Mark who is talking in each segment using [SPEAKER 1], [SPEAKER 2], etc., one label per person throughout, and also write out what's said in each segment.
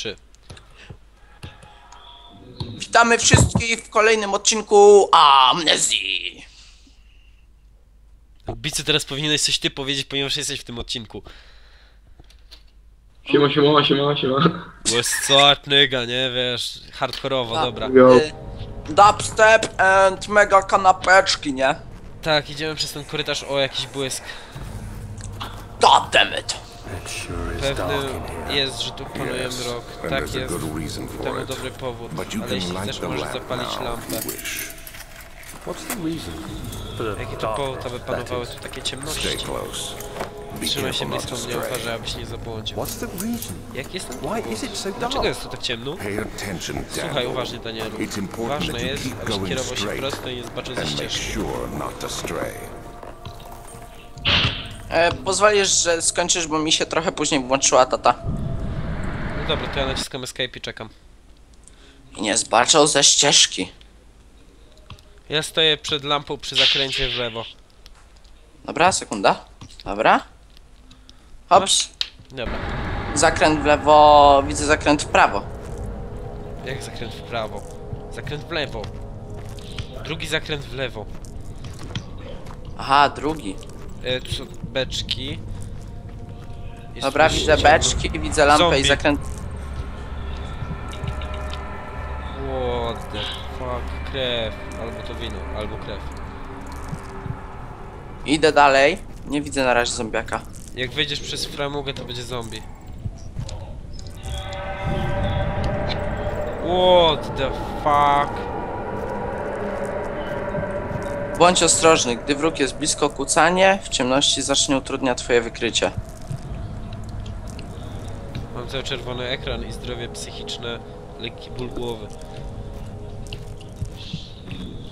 [SPEAKER 1] 3.
[SPEAKER 2] Witamy wszystkich w kolejnym odcinku Amnezji.
[SPEAKER 1] Bicy, teraz powinieneś coś ty powiedzieć, ponieważ jesteś w tym odcinku.
[SPEAKER 3] Siema, siema, siema, siema.
[SPEAKER 1] West nigga, nie wiesz, hardkorowo,
[SPEAKER 2] Tak.
[SPEAKER 1] dobra.
[SPEAKER 3] Yo.
[SPEAKER 2] Y, Dubstep and mega kanapeczki, nie?
[SPEAKER 1] Tak, idziemy przez ten korytarz, o jakiś błysk.
[SPEAKER 2] God damn it.
[SPEAKER 1] Pewny jest, że tu panuje mrok. Tak jest, temu dobry powód. Ale jeśli chcesz, możesz
[SPEAKER 4] lamp
[SPEAKER 1] zapalić lampę.
[SPEAKER 4] if you wish.
[SPEAKER 5] What's the reason for the
[SPEAKER 1] Jaki to powód, aby panowały tu takie
[SPEAKER 4] Stay
[SPEAKER 1] ciemności?
[SPEAKER 4] close. Be
[SPEAKER 1] Trzymaj się
[SPEAKER 4] careful not
[SPEAKER 1] blisko
[SPEAKER 4] to
[SPEAKER 1] mnie,
[SPEAKER 4] stray.
[SPEAKER 1] uważaj, abyś nie zabłądził.
[SPEAKER 5] is? What's the reason?
[SPEAKER 1] Jak jest ten
[SPEAKER 5] Why is it so dark?
[SPEAKER 1] Dlaczego jest tu tak ciemno?
[SPEAKER 4] Pay attention,
[SPEAKER 1] Słuchaj uważnie, Danielu.
[SPEAKER 4] It's important
[SPEAKER 1] Ważne
[SPEAKER 4] that you
[SPEAKER 1] jest,
[SPEAKER 4] keep
[SPEAKER 1] abyś
[SPEAKER 4] going
[SPEAKER 1] kierował się
[SPEAKER 4] straight
[SPEAKER 1] prosto i nie zbaczył ze ścieżki.
[SPEAKER 2] E, pozwolisz, że skończysz, bo mi się trochę później włączyła tata.
[SPEAKER 1] No dobra, to ja naciskam escape i czekam.
[SPEAKER 2] I nie zbaczał ze ścieżki.
[SPEAKER 1] Ja stoję przed lampą przy zakręcie w lewo.
[SPEAKER 2] Dobra, sekunda. Dobra. Hops.
[SPEAKER 1] Dobra.
[SPEAKER 2] Zakręt w lewo, widzę zakręt w prawo.
[SPEAKER 1] Jak zakręt w prawo? Zakręt w lewo. Drugi zakręt w lewo.
[SPEAKER 2] Aha, drugi.
[SPEAKER 1] E, tu są beczki. Jest
[SPEAKER 2] Dobra,
[SPEAKER 1] tu
[SPEAKER 2] widzę
[SPEAKER 1] ciemno.
[SPEAKER 2] beczki, widzę lampę
[SPEAKER 1] Zombie.
[SPEAKER 2] i zakręt.
[SPEAKER 1] What the fuck? Krew. Albo to wino, albo krew.
[SPEAKER 2] Idę dalej. Nie widzę na razie zombiaka.
[SPEAKER 1] Jak wejdziesz przez framugę, to będzie zombie. What the fuck?
[SPEAKER 2] Bądź ostrożny, gdy wróg jest blisko kucanie, w ciemności zacznie utrudnia twoje wykrycie.
[SPEAKER 1] Mam cały czerwony ekran i zdrowie psychiczne, lekki ból głowy.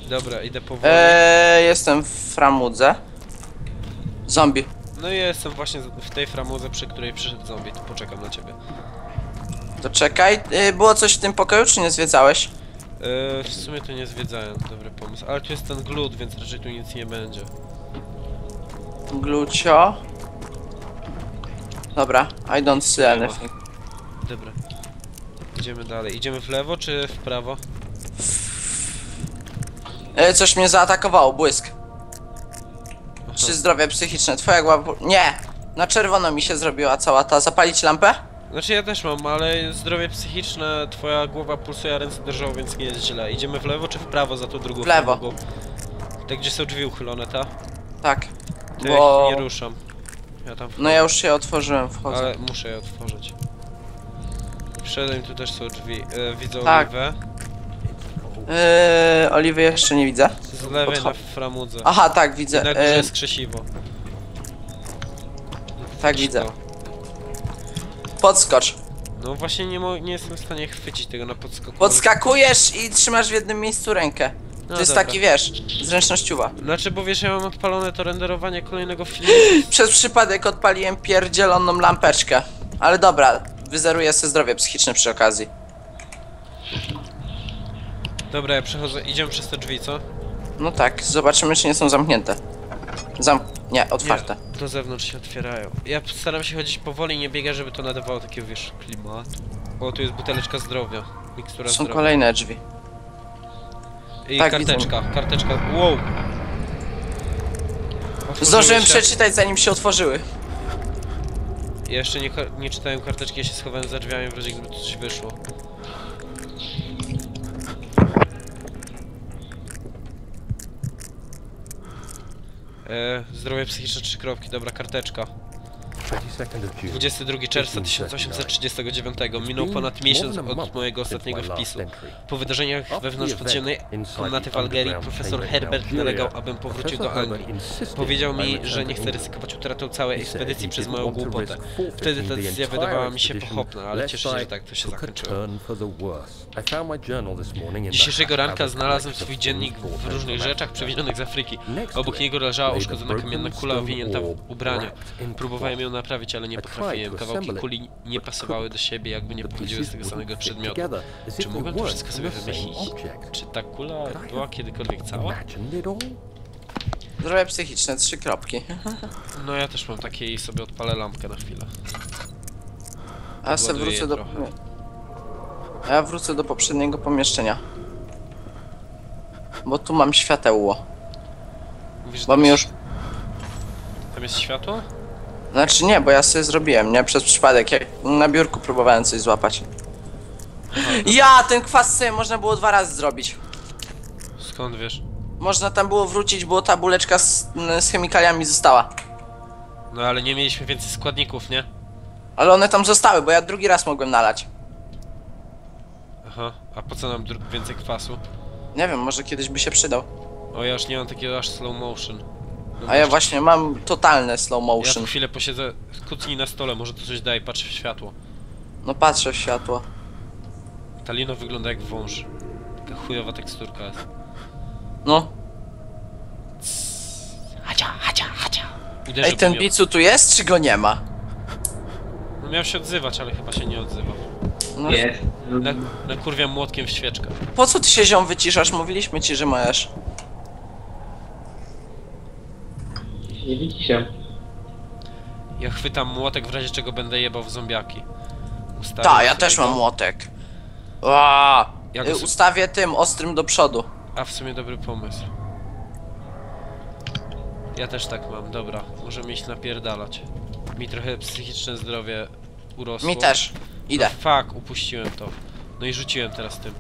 [SPEAKER 1] Dobra, idę powoli.
[SPEAKER 2] Eee, jestem w framudze. Zombie.
[SPEAKER 1] No i jestem właśnie w tej framudze, przy której przyszedł zombie, tu poczekam na ciebie.
[SPEAKER 2] To czekaj, yy, było coś w tym pokoju, czy nie zwiedzałeś?
[SPEAKER 1] Eee, w sumie to nie zwiedzałem, dobry pomysł. Ale tu jest ten glut, więc raczej tu nic nie będzie.
[SPEAKER 2] Glucio. Dobra, I don't see
[SPEAKER 1] ma.
[SPEAKER 2] anything.
[SPEAKER 1] Dobra. Idziemy dalej. Idziemy w lewo czy w prawo?
[SPEAKER 2] E, coś mnie zaatakowało, błysk.
[SPEAKER 1] Aha.
[SPEAKER 2] Czy zdrowie psychiczne? Twoja głowa... Nie! Na czerwono mi się zrobiła cała ta. Zapalić lampę?
[SPEAKER 1] Znaczy ja też mam, ale zdrowie psychiczne, twoja głowa pulsuje, a ręce drżą, więc nie jest źle. Idziemy w lewo czy w prawo za tą drugą
[SPEAKER 2] W lewo.
[SPEAKER 1] Te gdzie są drzwi uchylone, ta?
[SPEAKER 2] Tak.
[SPEAKER 1] To
[SPEAKER 2] Bo...
[SPEAKER 1] nie ruszam. Ja tam
[SPEAKER 2] No ja już się otworzyłem, wchodzę.
[SPEAKER 1] Ale muszę je otworzyć. Wszedłem, tu też są drzwi. E, widzę
[SPEAKER 2] Tak.
[SPEAKER 1] oliwę.
[SPEAKER 2] Eee, Oliwy jeszcze nie widzę.
[SPEAKER 1] Z lewej na
[SPEAKER 2] Podchod-
[SPEAKER 1] framudze.
[SPEAKER 2] Aha, tak,
[SPEAKER 1] I
[SPEAKER 2] widzę.
[SPEAKER 1] na górze
[SPEAKER 2] Eee,
[SPEAKER 1] jest krzesiwo.
[SPEAKER 2] tak, widzę. Podskocz.
[SPEAKER 1] No właśnie nie, mo- nie jestem w stanie chwycić tego na podskoku.
[SPEAKER 2] Podskakujesz i trzymasz w jednym miejscu rękę.
[SPEAKER 1] No
[SPEAKER 2] to jest
[SPEAKER 1] dobra.
[SPEAKER 2] taki, wiesz, zręcznościuwa.
[SPEAKER 1] Znaczy, bo wiesz, ja mam odpalone to renderowanie kolejnego filmu.
[SPEAKER 2] Przez przypadek odpaliłem pierdzieloną lampeczkę. Ale dobra, wyzeruję sobie zdrowie psychiczne przy okazji.
[SPEAKER 1] Dobra, ja przechodzę. Idziemy przez te drzwi, co?
[SPEAKER 2] No tak, zobaczymy czy nie są zamknięte. Zam... Nie, otwarte.
[SPEAKER 1] Nie, do zewnątrz się otwierają. Ja staram się chodzić powoli, nie biegać, żeby to nadawało takiego, wiesz, klimatu. O, tu jest buteleczka zdrowia. Mikstura
[SPEAKER 2] Są
[SPEAKER 1] zdrowia.
[SPEAKER 2] kolejne drzwi.
[SPEAKER 1] I
[SPEAKER 2] tak,
[SPEAKER 1] karteczka, karteczka. Wow! Otworzyły
[SPEAKER 2] Zdążyłem
[SPEAKER 1] się.
[SPEAKER 2] przeczytać zanim się otworzyły.
[SPEAKER 1] Ja jeszcze nie, nie czytałem karteczki, ja się schowałem za drzwiami w razie gdyby coś wyszło. E, zdrowie psychiczne trzy kropki, dobra karteczka.
[SPEAKER 5] 22nd of June.
[SPEAKER 1] 22 czerwca 1839 minął ponad miesiąc od mojego ostatniego wpisu. Po wydarzeniach wewnątrz podziemnej komnaty w Algerii profesor Herbert nalegał, abym powrócił do Anglii. Powiedział mi, że nie chce ryzykować utratą całej ekspedycji przez moją głupotę. Wtedy ta decyzja wydawała mi się pochopna, ale cieszę się, że tak to się zakończyło. Dzisiejszego ranka znalazłem swój dziennik w różnych rzeczach przewieźionych z Afryki. Obok niego leżała uszkodzona kamienna kula owinięta w ubranie. Próbowałem ją naprawić, ale nie potrafiłem. Kawałki kuli nie pasowały do siebie, jakby nie pochodziły z tego samego przedmiotu. Czy mogłem to wszystko sobie wymyślić? Czy ta kula była kiedykolwiek cała?
[SPEAKER 2] Zdrowie psychiczne, trzy kropki.
[SPEAKER 1] No ja też mam takie i sobie odpalę lampkę na chwilę.
[SPEAKER 2] A se wrócę do...
[SPEAKER 1] trochę.
[SPEAKER 2] Ja wrócę do poprzedniego pomieszczenia. Bo tu mam światełło.
[SPEAKER 1] Mówisz,
[SPEAKER 2] Bo mi już...
[SPEAKER 1] Tam jest światło?
[SPEAKER 2] Znaczy nie, bo ja sobie zrobiłem, nie? Przez przypadek, jak na biurku próbowałem coś złapać. Ja, ten kwas sobie można było dwa razy zrobić.
[SPEAKER 1] Skąd wiesz?
[SPEAKER 2] Można tam było wrócić, bo ta buleczka z, z chemikaliami została.
[SPEAKER 1] No ale nie mieliśmy więcej składników, nie?
[SPEAKER 2] Ale one tam zostały, bo ja drugi raz mogłem nalać.
[SPEAKER 1] Aha, a po co nam dru- więcej kwasu?
[SPEAKER 2] Nie wiem, może kiedyś by się przydał.
[SPEAKER 1] O, ja już nie mam takiego aż slow motion.
[SPEAKER 2] A ja właśnie mam totalne slow
[SPEAKER 1] Ja
[SPEAKER 2] motion.
[SPEAKER 1] chwilę posiedzę, kucnij na stole, może to coś daje, patrz w światło.
[SPEAKER 2] No patrzę w światło.
[SPEAKER 1] Talino wygląda jak wąż. Taka chujowa teksturka jest.
[SPEAKER 2] No.
[SPEAKER 1] Hacia, hacia, hacia. Uderzył
[SPEAKER 2] Ej, ten bicu tu jest, czy go nie ma?
[SPEAKER 1] No miał się odzywać, ale chyba się nie odzywał.
[SPEAKER 2] No,
[SPEAKER 3] Jest.
[SPEAKER 1] Na, nakurwiam młotkiem w świeczkę.
[SPEAKER 2] Po co ty się ziom wyciszasz? Mówiliśmy ci, że możesz.
[SPEAKER 3] Nie widzi się.
[SPEAKER 1] Ja chwytam młotek w razie czego będę jebał w zombiaki. Ustawię
[SPEAKER 2] Ta, ja
[SPEAKER 1] sobie
[SPEAKER 2] też
[SPEAKER 1] go.
[SPEAKER 2] mam młotek. Ła!
[SPEAKER 1] Ja go
[SPEAKER 2] Y,
[SPEAKER 1] sobie-
[SPEAKER 2] Ustawię tym ostrym do przodu.
[SPEAKER 1] A w sumie dobry pomysł. Ja też tak mam, dobra. Możemy iść napierdalać. Mi trochę psychiczne zdrowie urosło.
[SPEAKER 2] Mi też. Idę.
[SPEAKER 1] No, fuck, upuściłem to. No i rzuciłem teraz tym.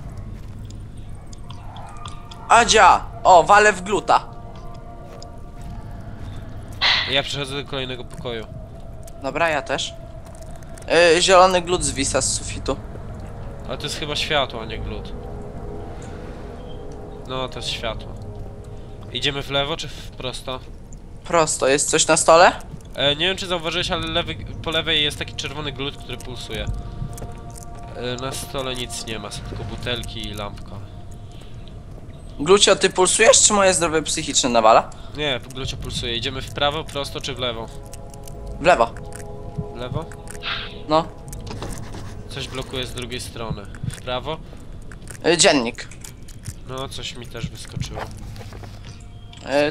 [SPEAKER 2] Adzia! O, walę w gluta.
[SPEAKER 1] Ja przechodzę do kolejnego pokoju.
[SPEAKER 2] Dobra, ja też. Y, zielony glut zwisa z sufitu.
[SPEAKER 1] Ale to jest chyba światło, a nie glut. No, to jest światło. Idziemy w lewo czy w prosto?
[SPEAKER 2] Prosto, jest coś na stole?
[SPEAKER 1] E, nie wiem czy zauważyłeś, ale lewy, po lewej jest taki czerwony glut, który pulsuje. E, na stole nic nie ma, są tylko butelki i lampka.
[SPEAKER 2] Glucio, ty pulsujesz, czy moje zdrowie psychiczne nawala?
[SPEAKER 1] Nie, w glucie pulsuje. Idziemy w prawo, prosto czy w lewo?
[SPEAKER 2] W lewo.
[SPEAKER 1] W lewo?
[SPEAKER 2] No.
[SPEAKER 1] Coś blokuje z drugiej strony. W prawo?
[SPEAKER 2] Y, dziennik.
[SPEAKER 1] No, coś mi też wyskoczyło.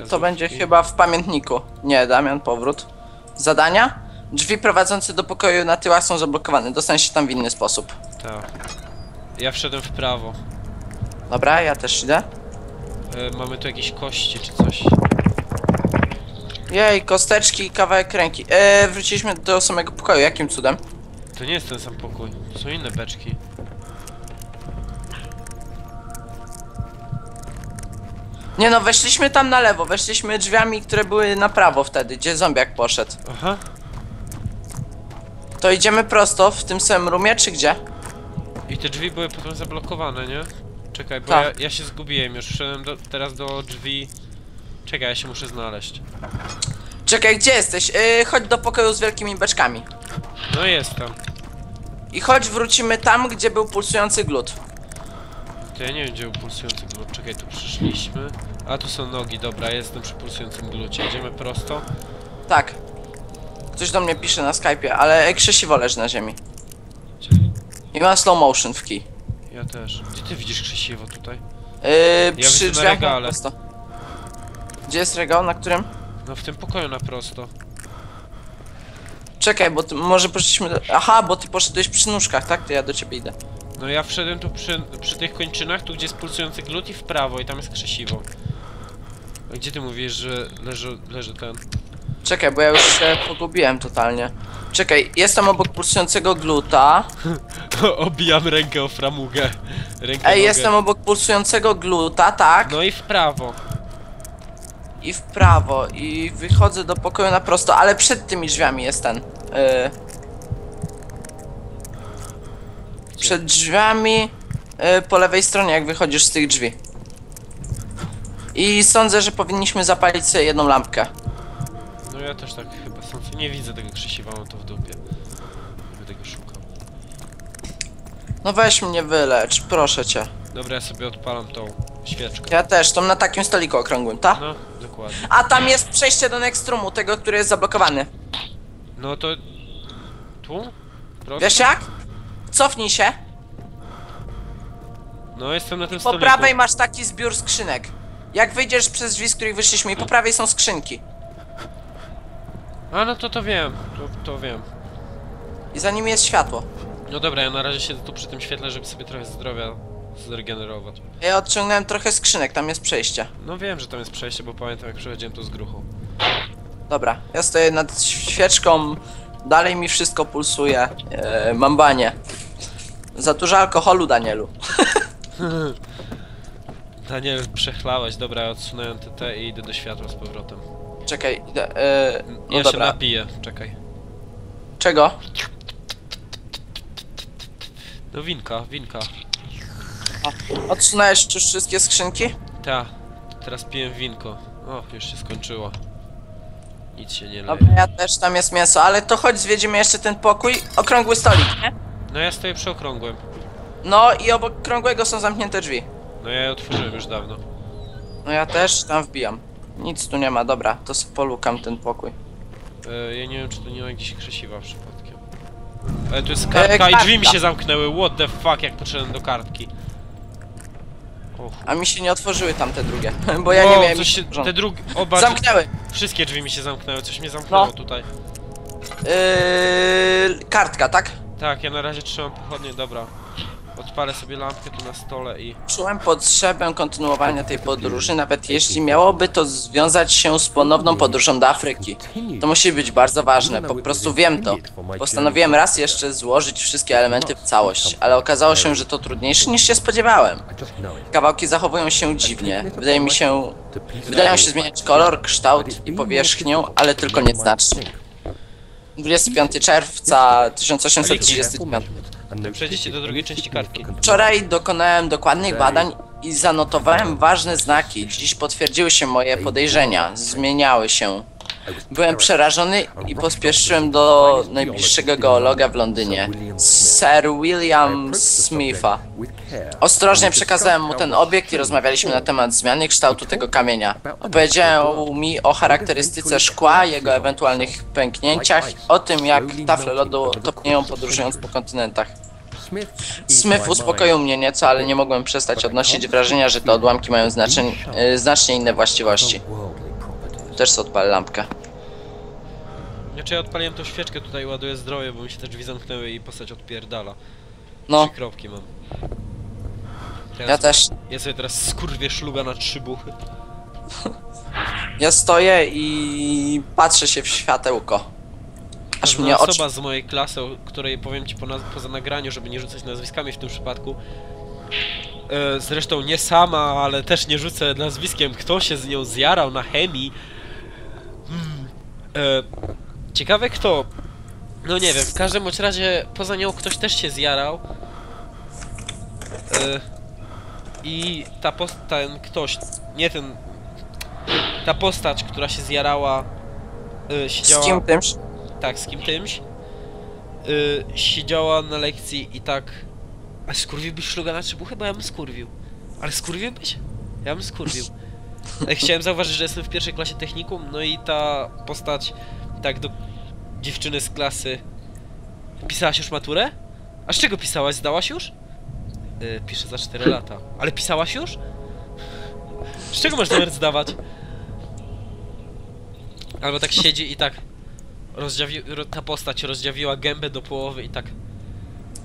[SPEAKER 2] Y, to będzie chyba w pamiętniku. Nie, Damian, powrót. Zadania? Drzwi prowadzące do pokoju na tyłach są zablokowane. Dostań się tam w inny sposób.
[SPEAKER 1] Tak. Ja wszedłem w prawo.
[SPEAKER 2] Dobra, ja też idę.
[SPEAKER 1] E, mamy tu jakieś kości czy coś.
[SPEAKER 2] Jej, kosteczki i kawałek ręki. E, wróciliśmy do samego pokoju, jakim cudem?
[SPEAKER 1] To nie jest ten sam pokój. To są inne beczki.
[SPEAKER 2] Nie no, weszliśmy tam na lewo, weszliśmy drzwiami, które były na prawo wtedy, gdzie zombiak poszedł.
[SPEAKER 1] Aha.
[SPEAKER 2] To idziemy prosto w tym samym roomie, czy gdzie?
[SPEAKER 1] I te drzwi były potem zablokowane, nie? Czekaj, bo
[SPEAKER 2] Tak.
[SPEAKER 1] ja, ja się zgubiłem. Już wszedłem do, teraz do drzwi. Czekaj, ja się muszę znaleźć.
[SPEAKER 2] Czekaj, gdzie jesteś? E, chodź do pokoju z wielkimi beczkami.
[SPEAKER 1] No jestem.
[SPEAKER 2] I chodź wrócimy tam, gdzie był pulsujący glut.
[SPEAKER 1] To ja nie wiem, gdzie był pulsujący glut. Czekaj, tu przyszliśmy. A tu są nogi, dobra, jestem przy pulsującym glucie. Idziemy prosto.
[SPEAKER 2] Tak. Ktoś do mnie pisze na Skype'ie, ale krzesiwo leży na ziemi. I ma slow motion w kij.
[SPEAKER 1] Ja też. Gdzie ty widzisz krzesiwo tutaj?
[SPEAKER 2] Yy,
[SPEAKER 1] widzę
[SPEAKER 2] przy
[SPEAKER 1] na
[SPEAKER 2] drzwiach na
[SPEAKER 1] regale.
[SPEAKER 2] prosto. Gdzie jest regał, na którym?
[SPEAKER 1] No w tym pokoju na prosto.
[SPEAKER 2] Czekaj, bo ty, może poszliśmy do... Aha, bo ty poszedłeś przy nóżkach, tak? To ja do ciebie idę.
[SPEAKER 1] No ja wszedłem tu przy, przy tych kończynach, tu gdzie jest pulsujący glut i w prawo i tam jest krzesiwo. A gdzie ty mówisz, że leży, leży ten?
[SPEAKER 2] Czekaj, bo ja już się pogubiłem totalnie. Czekaj, jestem obok pulsującego gluta.
[SPEAKER 1] Obijam rękę o framugę. Rękę
[SPEAKER 2] Ej,
[SPEAKER 1] nogę.
[SPEAKER 2] jestem obok pulsującego gluta, tak?
[SPEAKER 1] No i w prawo.
[SPEAKER 2] I w prawo. I wychodzę do pokoju na prosto, ale przed tymi drzwiami jest ten. Yy... Przed drzwiami yy, po lewej stronie, jak wychodzisz z tych drzwi. I sądzę, że powinniśmy zapalić sobie jedną lampkę.
[SPEAKER 1] No ja też tak chyba sądzę. Nie widzę tego krzesiwa, mam to w dupie. Będę go szukał.
[SPEAKER 2] No weź mnie wylecz, proszę cię.
[SPEAKER 1] Dobra, ja sobie odpalam tą świeczkę.
[SPEAKER 2] Ja też, tą na takim stoliku okrągłym, tak?
[SPEAKER 1] No, dokładnie.
[SPEAKER 2] A tam jest przejście do next roomu, tego, który jest zablokowany.
[SPEAKER 1] No to... Tu? Prosto?
[SPEAKER 2] Wiesz jak? Cofnij się.
[SPEAKER 1] No jestem na tym
[SPEAKER 2] Po
[SPEAKER 1] stoliku.
[SPEAKER 2] prawej masz taki zbiór skrzynek. Jak wyjdziesz przez drzwi, z których wyszliśmy, i po prawej są skrzynki.
[SPEAKER 1] A no to to wiem, to, to wiem.
[SPEAKER 2] I za nimi jest światło.
[SPEAKER 1] No dobra, ja na razie siedzę tu przy tym świetle, żeby sobie trochę zdrowia zregenerować.
[SPEAKER 2] Ja odciągnąłem trochę skrzynek, tam jest przejście.
[SPEAKER 1] No wiem, że tam jest przejście, bo pamiętam jak przechodziłem tu z gruchą.
[SPEAKER 2] Dobra, ja stoję nad świeczką, dalej mi wszystko pulsuje. E, mam banie. Za dużo alkoholu, Danielu.
[SPEAKER 1] Daniel, przechlałeś, dobra, odsunąłem TT i idę do światła z powrotem.
[SPEAKER 2] Czekaj, idę. E, no
[SPEAKER 1] Ja się
[SPEAKER 2] dobra.
[SPEAKER 1] napiję, czekaj.
[SPEAKER 2] Czego?
[SPEAKER 1] No winka, winka.
[SPEAKER 2] Odsunąłeś już wszystkie skrzynki?
[SPEAKER 1] Ta, teraz piję winko. O, już się skończyło. Nic się nie leje.
[SPEAKER 2] Dobra, ja też, tam jest mięso, ale to chodź zwiedzimy jeszcze ten pokój. Okrągły stolik, nie?
[SPEAKER 1] No ja stoję przy okrągłym.
[SPEAKER 2] No i obok okrągłego są zamknięte drzwi.
[SPEAKER 1] No ja je otworzyłem już dawno.
[SPEAKER 2] No ja też tam wbijam. Nic tu nie ma, dobra, to sobie polukam ten pokój.
[SPEAKER 1] E, ja nie wiem, czy to nie ma gdzieś krzesiwa przypadkiem. Ale tu jest kartka i
[SPEAKER 2] kartka.
[SPEAKER 1] drzwi mi się zamknęły. What the fuck, jak poszedłem do kartki. O.
[SPEAKER 2] A mi się nie otworzyły tam te drugie, bo ja nie miałem
[SPEAKER 1] coś się, te drugie, oba,
[SPEAKER 2] Zamknęły!
[SPEAKER 1] wszystkie drzwi mi się zamknęły, coś mnie zamknęło
[SPEAKER 2] No.
[SPEAKER 1] tutaj.
[SPEAKER 2] Yy, kartka, tak?
[SPEAKER 1] Tak, ja na razie trzymam pochodnie, dobra. Odpalę sobie lampkę tu na stole i...
[SPEAKER 2] Czułem potrzebę kontynuowania tej podróży, nawet jeśli miałoby to związać się z ponowną podróżą do Afryki. To musi być bardzo ważne, po prostu wiem to. Postanowiłem raz jeszcze złożyć wszystkie elementy w całość, ale okazało się, że to trudniejsze niż się spodziewałem. Kawałki zachowują się dziwnie. Wydaje mi się, wydają się zmieniać kolor, kształt i powierzchnię, ale tylko nieznacznie. 25 czerwca 1835.
[SPEAKER 1] Przejdziecie do drugiej części kartki.
[SPEAKER 2] Wczoraj dokonałem dokładnych badań i zanotowałem ważne znaki. Dziś potwierdziły się moje podejrzenia. Zmieniały się. Byłem przerażony i pospieszyłem do najbliższego geologa w Londynie, Sir William Smitha. Ostrożnie przekazałem mu ten obiekt i rozmawialiśmy na temat zmiany kształtu tego kamienia. Opowiedział mi o charakterystyce szkła, jego ewentualnych pęknięciach, o tym jak tafle lodu topnieją podróżując po kontynentach. Smith uspokoił mnie nieco, ale nie mogłem przestać odnosić wrażenia, że te odłamki mają znacznie inne właściwości. Też sobie odpalę lampkę.
[SPEAKER 1] Znaczy ja odpaliłem tą świeczkę tutaj, ładuję zdrowie, bo mi się te drzwi zamknęły i postać odpierdala.
[SPEAKER 2] No,
[SPEAKER 1] Trzy kropki mam. Teraz,
[SPEAKER 2] ja też.
[SPEAKER 1] Ja sobie teraz skurwię szluga na trzy buchy.
[SPEAKER 2] Ja stoję i patrzę się w światełko. Aż
[SPEAKER 1] Pewna
[SPEAKER 2] mnie oczy...
[SPEAKER 1] osoba z mojej klasy, o której powiem ci po poza nagraniu, żeby nie rzucać nazwiskami w tym przypadku. E, zresztą nie sama, ale też nie rzucę nazwiskiem, kto się z nią zjarał na chemii. E, ciekawe kto. No nie wiem, w każdym bądź razie poza nią ktoś też się zjarał. E, I ta post ten ktoś, nie ten. Ta postać, która się zjarała. E,
[SPEAKER 2] Z
[SPEAKER 1] siedziała...
[SPEAKER 2] kim tymś?
[SPEAKER 1] Tak, z kim tymś. Yy, siedziała na lekcji i tak... A skurwiłbyś szluga na trzy buchy? Bo ja bym skurwił. Ale skurwiłbyś? Ja bym skurwił. Chciałem zauważyć, że jestem w pierwszej klasie technikum, no i ta postać tak do dziewczyny z klasy... Pisałaś już maturę? A z czego pisałaś? Zdałaś już? Yy, piszę za 4 lata. Ale pisałaś już? Z czego masz zamiar zdawać? Albo tak siedzi i tak rozdziawi... ro- ta postać rozdziawiła gębę do połowy i tak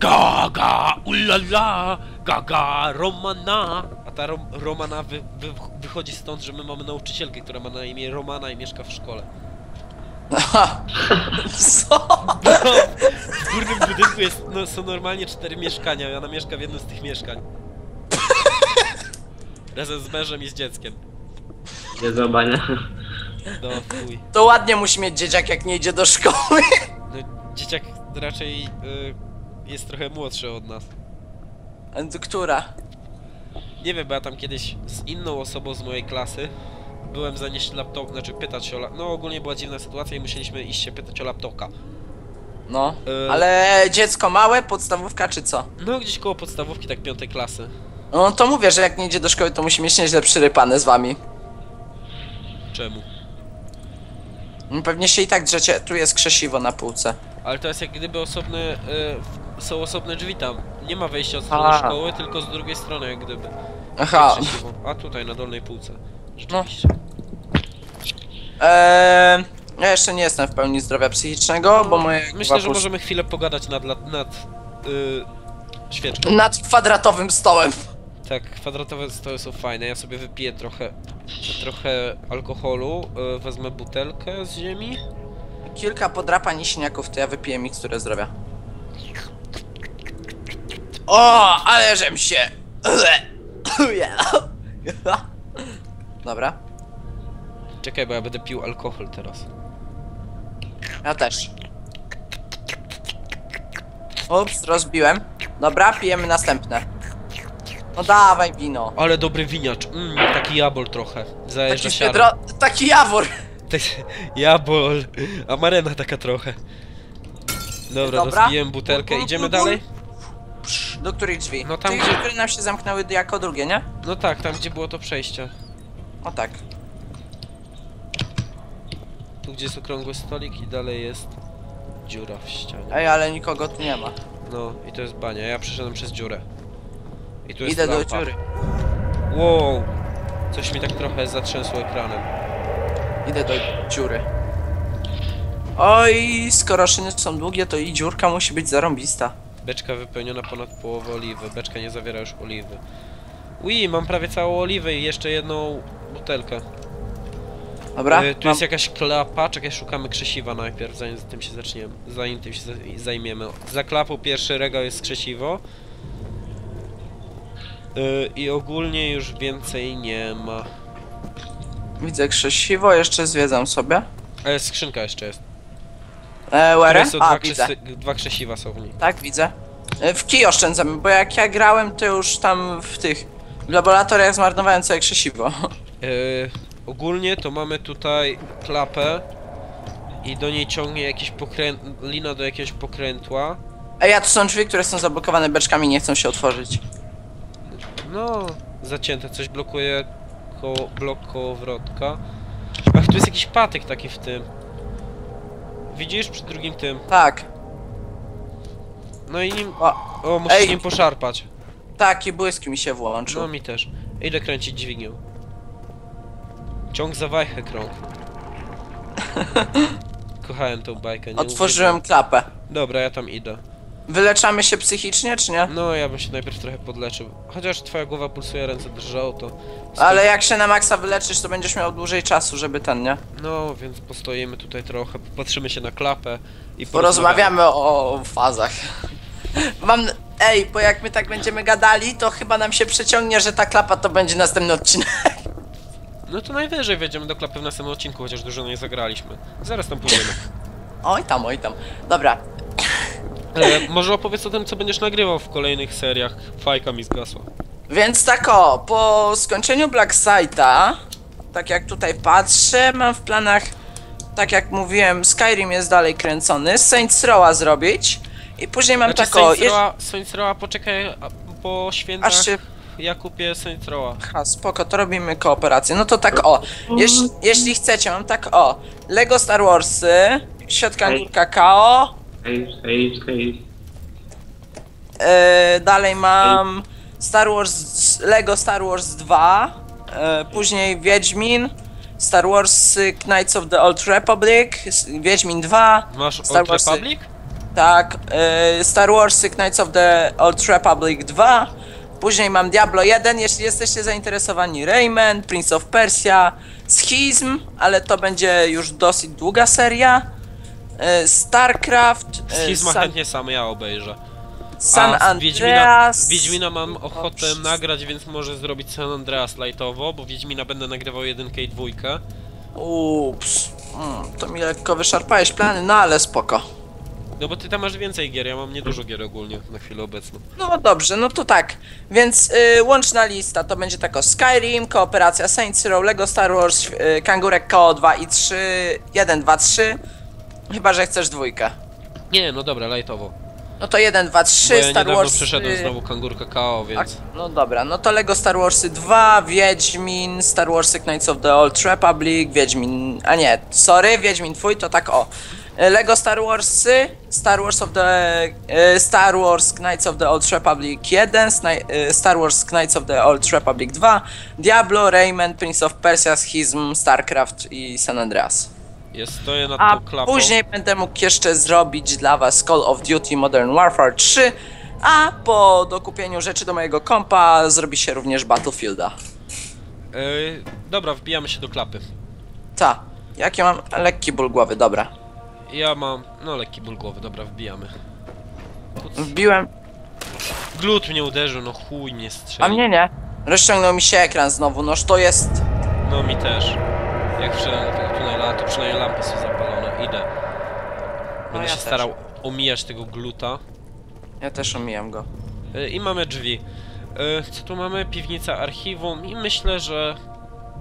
[SPEAKER 1] Gaga, ulala, gaga, Romana A ta rom, Romana wy, wy, wychodzi stąd, że my mamy nauczycielkę, która ma na imię Romana i mieszka w szkole
[SPEAKER 2] Co?
[SPEAKER 1] W górnym budynku jest, no, są normalnie cztery mieszkania i ona mieszka w jednym z tych mieszkań Razem z mężem i z dzieckiem
[SPEAKER 3] Nie zobania.
[SPEAKER 1] No chuj
[SPEAKER 2] To ładnie musi mieć dzieciak, jak nie idzie do szkoły.
[SPEAKER 1] No dzieciak raczej y, jest trochę młodszy od nas
[SPEAKER 2] A to Która?
[SPEAKER 1] Nie wiem, bo ja tam kiedyś z inną osobą z mojej klasy byłem zanieść laptop, znaczy pytać się o la... No ogólnie była dziwna sytuacja i musieliśmy iść się pytać o laptopa.
[SPEAKER 2] No.
[SPEAKER 1] Y-
[SPEAKER 2] Ale dziecko małe, podstawówka czy co?
[SPEAKER 1] No gdzieś koło podstawówki, tak piątej klasy.
[SPEAKER 2] No to mówię, że jak nie idzie do szkoły, to musi mieć nieźle przyrypane z wami.
[SPEAKER 1] Czemu?
[SPEAKER 2] No Pewnie się i tak drzecie, tu jest krzesiwo na półce.
[SPEAKER 1] Ale to jest jak gdyby osobne... Y, są osobne drzwi tam. Nie ma wejścia od strony
[SPEAKER 2] A.
[SPEAKER 1] szkoły, tylko z drugiej strony jak gdyby.
[SPEAKER 2] Aha.
[SPEAKER 1] Krzesiwo. A tutaj na dolnej półce. Rzeczywiście.
[SPEAKER 2] Eee, ja jeszcze nie jestem w pełni zdrowia psychicznego, bo moje...
[SPEAKER 1] Myślę, że możemy chwilę pogadać nad, lat- nad y, świeczkę.
[SPEAKER 2] Nad kwadratowym stołem.
[SPEAKER 1] Tak, kwadratowe stoły są fajne. Ja sobie wypiję trochę, trochę alkoholu, y, wezmę butelkę z ziemi.
[SPEAKER 2] Kilka podrapań i siniaków, to ja wypiję miksturę zdrowia. O, ale żem się... Dobra,
[SPEAKER 1] Czekaj, bo ja będę pił alkohol teraz.
[SPEAKER 2] ja też. Ups, rozbiłem. Dobra, pijemy następne. No dawaj wino.
[SPEAKER 1] Ale dobry winiacz, mm, taki jabol trochę. Zajeżdża
[SPEAKER 2] Taki, spiedro... taki jawor.
[SPEAKER 1] Tak, jabol, amarena taka trochę. Dobra,
[SPEAKER 2] Dobra.
[SPEAKER 1] rozbiłem butelkę, idziemy dalej?
[SPEAKER 2] Do których drzwi?
[SPEAKER 1] No tam,
[SPEAKER 2] Tych,
[SPEAKER 1] gdzie-
[SPEAKER 2] które nam się zamknęły jako drugie, nie?
[SPEAKER 1] No tak, tam gdzie było to przejście.
[SPEAKER 2] O tak.
[SPEAKER 1] Tu gdzie jest okrągły stolik i dalej jest dziura w ścianie.
[SPEAKER 2] Ej, ale nikogo tu nie ma.
[SPEAKER 1] No i to jest bania, ja przeszedłem przez dziurę. I tu jest
[SPEAKER 2] Idę do
[SPEAKER 1] lampa.
[SPEAKER 2] dziury.
[SPEAKER 1] Wow, coś mi tak trochę zatrzęsło ekranem.
[SPEAKER 2] Idę do dziury. Oj, skoro szyny są długie, to i dziurka musi być zarąbista.
[SPEAKER 1] Beczka wypełniona ponad połowę oliwy. Beczka nie zawiera już oliwy. Ui, mam prawie całą oliwę i jeszcze jedną butelkę.
[SPEAKER 2] Dobra?
[SPEAKER 1] Y, tu
[SPEAKER 2] mam...
[SPEAKER 1] jest jakaś klapa, czekaj, szukamy krzesiwa najpierw, zanim tym się zaczniemy. Zanim tym się za- zajmiemy. Za klapą pierwszy regał jest krzesiwo. Y, I ogólnie już więcej nie ma.
[SPEAKER 2] Widzę krzesiwo, jeszcze zwiedzam sobie.
[SPEAKER 1] Ale skrzynka jeszcze jest.
[SPEAKER 2] E,
[SPEAKER 1] są
[SPEAKER 2] A,
[SPEAKER 1] dwa,
[SPEAKER 2] widzę.
[SPEAKER 1] krzesy, dwa krzesiwa są w niej.
[SPEAKER 2] Tak, widzę. E, w kij oszczędzamy, bo jak ja grałem, to już tam w tych... W laboratoriach zmarnowałem całe krzesiwo.
[SPEAKER 1] Yy, ogólnie to mamy tutaj klapę i do niej ciągnie jakiś pokręt, lina do jakiegoś pokrętła.
[SPEAKER 2] Ej, a tu są drzwi, które są zablokowane beczkami, nie chcą się otworzyć.
[SPEAKER 1] No, zacięte, coś blokuje koło, blok kołowrotka. Ach, tu jest jakiś patyk taki w tym. Widzisz przy drugim tym?
[SPEAKER 2] Tak.
[SPEAKER 1] No i nim...
[SPEAKER 2] O,
[SPEAKER 1] O, musisz
[SPEAKER 2] Ej.
[SPEAKER 1] nim poszarpać.
[SPEAKER 2] taki błysk mi się włączył.
[SPEAKER 1] No mi też. Idę kręcić dźwignią. Ciąg za wajchę krąg. Kochałem tą bajkę. Nie
[SPEAKER 2] Otworzyłem
[SPEAKER 1] uwielbiam.
[SPEAKER 2] klapę.
[SPEAKER 1] Dobra, ja tam idę.
[SPEAKER 2] Wyleczamy się psychicznie, czy nie?
[SPEAKER 1] No, ja bym się najpierw trochę podleczył. Chociaż twoja głowa pulsuje, ręce drżą, to...
[SPEAKER 2] Ale jak się na maksa wyleczysz, to będziesz miał dłużej czasu, żeby ten, nie?
[SPEAKER 1] No, więc postoimy tutaj trochę, patrzymy się na klapę i
[SPEAKER 2] Porozmawiamy o, o fazach. Mam... Ej, bo jak my tak będziemy gadali, to chyba nam się przeciągnie, że ta klapa to będzie następny odcinek.
[SPEAKER 1] No to najwyżej wejdziemy do klapy w następnym odcinku, chociaż dużo nie zagraliśmy. Zaraz tam pójdziemy.
[SPEAKER 2] Oj tam, oj tam. Dobra,
[SPEAKER 1] E, może opowiedz o tym, co będziesz nagrywał w kolejnych seriach. Fajka mi zgasła.
[SPEAKER 2] Więc tak o, po skończeniu Black Site'a, tak jak tutaj patrzę, mam w planach, tak jak mówiłem, Skyrim jest dalej kręcony, Saints Row'a zrobić i później mam
[SPEAKER 1] Znaczy,
[SPEAKER 2] tak o,
[SPEAKER 1] Saints Row'a- Saints Row'a, poczekaj, po świętach
[SPEAKER 2] aż się,
[SPEAKER 1] ja kupię Saints Row'a.
[SPEAKER 2] ha, spoko, to robimy kooperację, no to tak o, jeśli, jeśli chcecie, mam tak o, Lego Star Warsy, Środka. Kakao,
[SPEAKER 3] Save, save, save.
[SPEAKER 2] e, dalej mam Star Wars, Lego Star Wars 2, e, później Wiedźmin, Star Wars Knights of the Old Republic, Wiedźmin 2,
[SPEAKER 1] Masz
[SPEAKER 2] Star
[SPEAKER 1] Old
[SPEAKER 2] Warsy.
[SPEAKER 1] Republic?
[SPEAKER 2] tak, e, Star Wars Knights of the Old Republic 2, później mam Diablo 1, jeśli jesteście zainteresowani, Rayman, Prince of Persia, Schism, ale to będzie już dosyć długa seria, StarCraft, e,
[SPEAKER 1] Schizma
[SPEAKER 2] San,
[SPEAKER 1] chętnie sam ja obejrzę.
[SPEAKER 2] San
[SPEAKER 1] A z Wiedźmina,
[SPEAKER 2] Andreas,
[SPEAKER 1] Wiedźmina mam ochotę
[SPEAKER 2] wszystko.
[SPEAKER 1] nagrać, więc może zrobić San Andreas lightowo, bo Wiedźmina będę nagrywał jedynkę i dwójkę.
[SPEAKER 2] Ups, mm, to mi lekko wyszarpałeś plany, no ale spoko.
[SPEAKER 1] No bo ty tam masz więcej gier, ja mam niedużo gier ogólnie na chwilę obecną.
[SPEAKER 2] No dobrze, no to tak. Więc y, łączna lista to będzie tako Skyrim, kooperacja Saints Row, Lego Star Wars, y, Kangurek KO 2 i 3, 1, 2, 3. Chyba, że chcesz dwójkę.
[SPEAKER 1] Nie, no dobra, lightowo.
[SPEAKER 2] No to 1, 2,
[SPEAKER 1] Bo
[SPEAKER 2] 3,
[SPEAKER 1] ja
[SPEAKER 2] Star Wars.
[SPEAKER 1] przeszedłem znowu Kangur Kakao,
[SPEAKER 2] a,
[SPEAKER 1] więc...
[SPEAKER 2] no dobra, no to Lego Star Warsy 2, Wiedźmin, Star Wars Knights of the Old Republic, Wiedźmin. A nie, sorry, Wiedźmin twój to tak o. Lego Star Warsy, Star Wars of the. y, Star Wars Knights of the Old Republic 1, Sni- y, Star Wars Knights of the Old Republic 2, Diablo, Rayman, Prince of Persia, Schism, StarCraft i San Andreas.
[SPEAKER 1] Jest, stoję nad
[SPEAKER 2] A
[SPEAKER 1] tą klapą.
[SPEAKER 2] później będę mógł jeszcze zrobić dla was Call of Duty Modern Warfare 3, A po dokupieniu rzeczy do mojego kompa zrobi się również Battlefielda.
[SPEAKER 1] Yy, dobra, wbijamy się do klapy.
[SPEAKER 2] Ta, jak ja mam lekki ból głowy, dobra.
[SPEAKER 1] Ja mam, no lekki ból głowy, dobra, wbijamy.
[SPEAKER 2] Wbiłem,
[SPEAKER 1] Glut mnie uderzył, no chuj mnie
[SPEAKER 2] a
[SPEAKER 1] strzelił.
[SPEAKER 2] mnie nie. Rozciągnął mi się ekran znowu, noż to jest...
[SPEAKER 1] No mi też. Jak wszedłem do tego tunela, to przynajmniej lampy są zapalone. Idę. Będę
[SPEAKER 2] No ja
[SPEAKER 1] się
[SPEAKER 2] też.
[SPEAKER 1] starał omijać tego gluta.
[SPEAKER 2] Ja też omijam go.
[SPEAKER 1] Yy, I mamy drzwi. Yy, co tu mamy? Piwnica archiwum i myślę, że...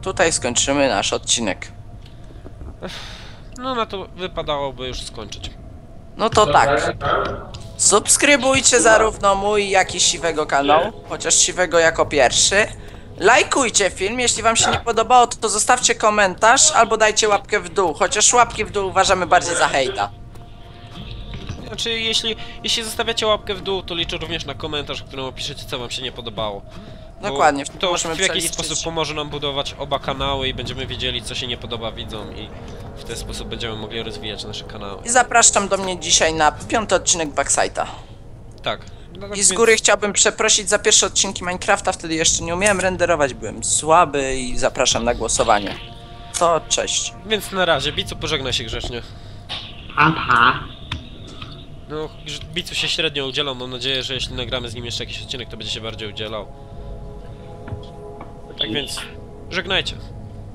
[SPEAKER 2] Tutaj skończymy nasz odcinek.
[SPEAKER 1] No na to wypadałoby już skończyć.
[SPEAKER 2] No to tak. Subskrybujcie zarówno mój, jak i siwego kanał, chociaż siwego jako pierwszy. Lajkujcie film, jeśli wam się nie podobało, to, to zostawcie komentarz albo dajcie łapkę w dół, chociaż łapki w dół uważamy bardziej za hejta.
[SPEAKER 1] Znaczy, jeśli, jeśli zostawiacie łapkę w dół, to liczę również na komentarz, w którym opiszecie, co wam się nie podobało. Bo
[SPEAKER 2] Dokładnie, wtedy
[SPEAKER 1] To
[SPEAKER 2] możemy
[SPEAKER 1] w jakiś
[SPEAKER 2] przeliczyć.
[SPEAKER 1] sposób pomoże nam budować oba kanały i będziemy wiedzieli, co się nie podoba widzom i w ten sposób będziemy mogli rozwijać nasze kanały.
[SPEAKER 2] I zapraszam do mnie dzisiaj na piąty odcinek Backsite'a.
[SPEAKER 1] Tak. No, tak
[SPEAKER 2] I z
[SPEAKER 1] więc-
[SPEAKER 2] góry chciałbym przeprosić za pierwsze odcinki Minecrafta, wtedy jeszcze nie umiałem renderować, byłem słaby i zapraszam na głosowanie. To cześć.
[SPEAKER 1] Więc na razie, Bicu pożegna się grzecznie.
[SPEAKER 3] Aha.
[SPEAKER 1] No, Bicu się średnio udzielał, mam nadzieję, że jeśli nagramy z nim jeszcze jakiś odcinek, to będzie się bardziej udzielał. Tak więc, żegnajcie.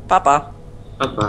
[SPEAKER 2] Papa. Pa.
[SPEAKER 3] Pa, pa.